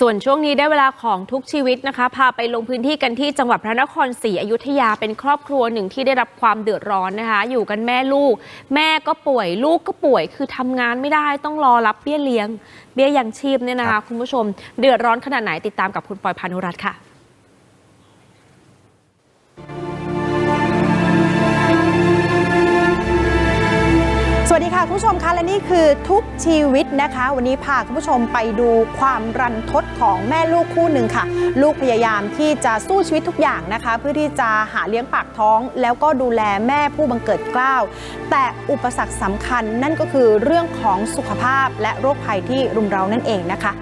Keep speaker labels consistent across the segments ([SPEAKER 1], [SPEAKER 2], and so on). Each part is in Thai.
[SPEAKER 1] ส่วนช่วงนี้ได้เวลาของทุกชีวิตนะคะ พาไปลงพื้นที่กันที่จังหวัดพระนครศรีอยุธยาเป็นครอบครัวหนึ่งที่ได้รับความเดือดร้อนนะคะ อยู่กันแม่ลูก แม่ก็ป่วยลูกก็ป่วย คือทำงานไม่ได้ต้องรอรับเบี้ยเลี้ยง เบี้ยยังชีพเนี่ยนะคะ คุณผู้ชม เดือดร้อนขนาดไหนติดตามกับคุณปอยพานุรัตน์ค่ะ
[SPEAKER 2] วัสดีค่ะคุณผู้ชมคะและนี่คือทุกชีวิตนะคะ วันนี้พาคุณผู้ชมไปดูความรันทดของแม่ลูกคู่หนึ่งค่ะ ลูกพยายามที่จะสู้ชีวิตทุกอย่างนะคะ เพื่อที่จะหาเลี้ยงปากท้อง แล้วก็ดูแลแม่ผู้บังเกิดเกล้าวแต่อุปสรรคสำคัญนั่นก็คือเรื่องของสุขภาพและโรคภัยที่รุมเรานั่นเองนะคะ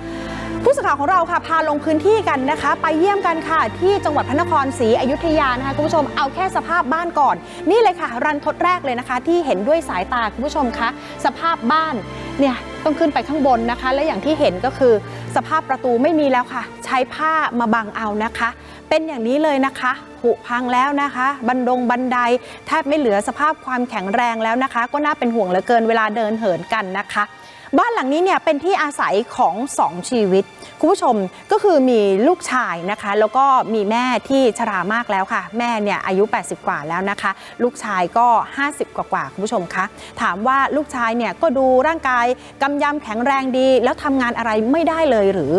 [SPEAKER 2] ผู้สื่อข่าวของเราค่ะพาลงพื้นที่กันนะคะ ไปเยี่ยมกันค่ะ ที่จังหวัดพระนครศรีอยุธยานะคะคุณผู้ชมเอาแค่สภาพบ้านก่อน นี่เลยค่ะ รันทดแรกเลยนะคะ ที่เห็นด้วยสายตาคุณผู้ชมคะสภาพบ้านเนี่ยต้องขึ้นไปข้างบนนะคะ และอย่างที่เห็นก็คือ สภาพประตูไม่มีแล้วค่ะ ใช้ผ้ามาบังเอานะคะ เป็นอย่างนี้เลยนะคะผุพังแล้วนะคะ บันดงบันไดแทบไม่เหลือสภาพความแข็งแรงแล้วนะคะ ก็น่าเป็นห่วงเหลือเกินเวลาเดินเหินกันนะคะ บ้านหลังนี้เนี่ยเป็นที่อาศัยของสองชีวิต คุณผู้ชมก็คือมีลูกชายนะคะ แล้วก็มีแม่ที่ชรามากแล้วค่ะ แม่เนี่ยอายุ 80 กว่าแล้วนะคะ ลูกชายก็ 50 กว่ากว่าคุณผู้ชมคะถามว่าลูกชายเนี่ยก็ดูร่างกายกำยำแข็งแรงดี แล้วทำงานอะไรไม่ได้เลยหรือ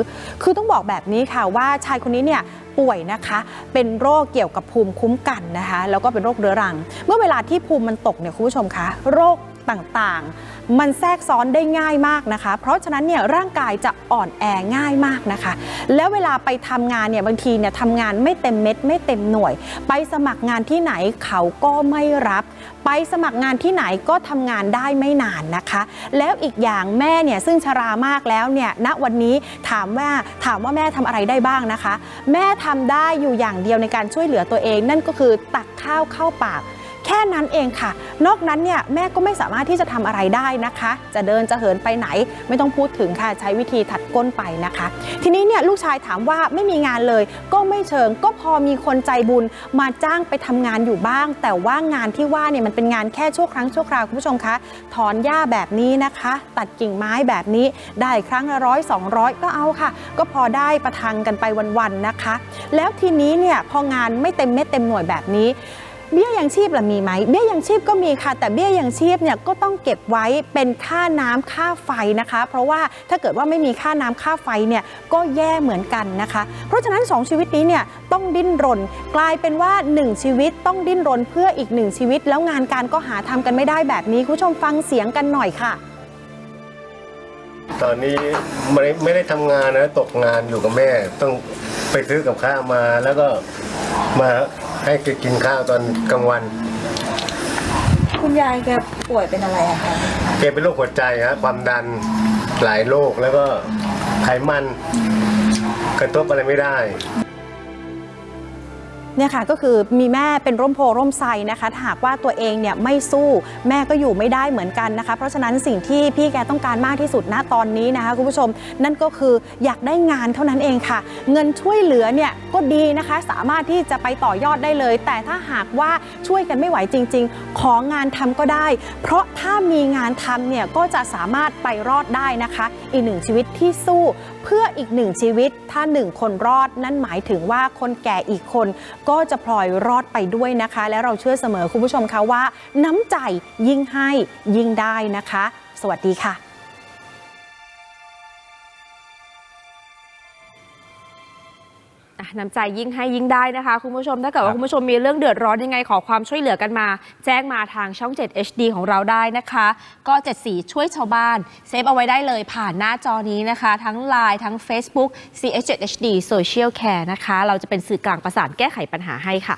[SPEAKER 2] คือต้องบอกแบบนี้ค่ะว่าชายคนนี้เนี่ยป่วยนะคะเป็นโรคเกี่ยวกับภูมิคุ้มกันนะคะ แล้วก็เป็นโรคเรื้อรัง เมื่อเวลาที่ภูมิมันตกเนี่ยคุณผู้ชมคะโรค ต่างๆ มันแทรกซ้อนได้ง่ายมากนะคะ เพราะฉะนั้นเนี่ยร่างกายจะอ่อนแอง่ายมากนะคะ แล้วเวลาไปทำงานเนี่ยบางทีเนี่ยทำงานไม่เต็มเม็ด ไม่เต็มหน่วย ไปสมัครงานที่ไหนเขาก็ไม่รับ ไปสมัครงานที่ไหนก็ทำงานได้ไม่นานนะคะ แล้วอีกอย่างแม่เนี่ยซึ่งชรามากแล้วเนี่ยณวันนี้ถามว่าถามว่าแม่ทำอะไรได้บ้างนะคะ แม่ทำได้อยู่อย่างเดียวในการช่วยเหลือตัวเอง นั่นก็คือตักข้าวเข้าปาก นั้นเองค่ะ นอกนั้นเนี่ยแม่ก็ไม่สามารถที่จะทำอะไรได้นะคะ จะเดินจะเหินไปไหน ไม่ต้องพูดถึงค่ะ ใช้วิธีถัดก้นไปนะคะ ทีนี้เนี่ยลูกชายถามว่าไม่มีงานเลย ก็ไม่เชิงก็พอมีคนใจบุญมาจ้างไปทำงานอยู่บ้าง แต่ว่างานที่ว่าเนี่ยมันเป็นงานแค่ชั่วครั้งชั่วคราวคุณผู้ชมคะถอนหญ้าแบบนี้นะคะ ตัดกิ่งไม้แบบนี้ได้ครั้งละร้อยสองร้อยก็เอาค่ะ ก็พอได้ประทังกันไปวันๆนะคะ แล้วทีนี้เนี่ยพองานไม่เต็มเม็ดเต็มหน่วยแบบนี้ เบี้ยยังชีพล่ะมีไหมเบี้ยยังชีพก็มีค่ะ แต่เบี้ยยังชีพเนี่ยก็ต้องเก็บไว้เป็นค่าน้ำค่าไฟนะคะ เพราะว่าถ้าเกิดว่าไม่มีค่าน้ำค่าไฟเนี่ยก็แย่เหมือนกันนะคะ เพราะฉะนั้น 2 ชีวิตนี้เนี่ยต้องดิ้นรน กลายเป็นว่า 1 ชีวิตต้องดิ้นรนเพื่ออีก1ชีวิต แล้วงานการก็หาทำกันไม่ได้แบบนี้คุณผู้ชมฟังเสียงกันหน่อยค่ะ
[SPEAKER 3] ตอนนี้ไม่ได้ไม่ได้ทำงานนะตกงานอยู่กับแม่ ต้องไปซื้อกับข้าวมาแล้วก็มา ให้แกกินข้าวตอนกลางวัน
[SPEAKER 4] คุณยายแกป่วยเป็นอะไรอะคะ
[SPEAKER 3] แกเป็นโรคหัวใจฮะความดันหลายโรคแล้วก็ไขมันกระทบอะไรไม่ได้
[SPEAKER 2] เนี่ยค่ะก็คือมีแม่เป็นร่มโพร่มไทรนะคะถ้าหากว่าตัวเองเนี่ยไม่สู้แม่ก็อยู่ไม่ได้เหมือนกันนะคะ เพราะฉะนั้นสิ่งที่พี่แกต้องการมากที่สุดณตอนนี้นะคะคุณผู้ชม นั่นก็คืออยากได้งานเท่านั้นเองค่ะ เงินช่วยเหลือเนี่ยก็ดีนะคะสามารถที่จะไปต่อยอดได้เลย แต่ถ้าหากว่าช่วยกันไม่ไหวจริง ๆ ของานทำก็ได้ เพราะถ้ามีงานทำเนี่ยก็จะสามารถไปรอดได้นะคะ อีกหนึ่งชีวิตที่สู้เพื่ออีกหนึ่งชีวิตถ้าหนึ่งคนรอดนั่นหมายถึงว่าคนแก่อีกคนก็จะพลอยรอดไปด้วยนะคะ และเราเชื่อเสมอคุณผู้ชมคะว่า น้ำใจยิ่งให้ยิ่งได้นะคะ สวัสดีค่ะ
[SPEAKER 1] น้ำใจยิ่งให้ยิ่งได้นะคะ คุณผู้ชมถ้าเกิดว่าคุณผู้ชมมีเรื่องเดือดร้อนยังไงขอความช่วยเหลือกันมา แจ้งมาทางช่อง 7 HD ของเราได้นะคะ ก็7สีช่วยชาวบ้านเซฟเอาไว้ได้เลยผ่านหน้าจอนี้นะคะ ทั้ง Line ทั้ง Facebook CH7HD Social Care นะคะ เราจะเป็นสื่อกลางประสานแก้ไขปัญหาให้ค่ะ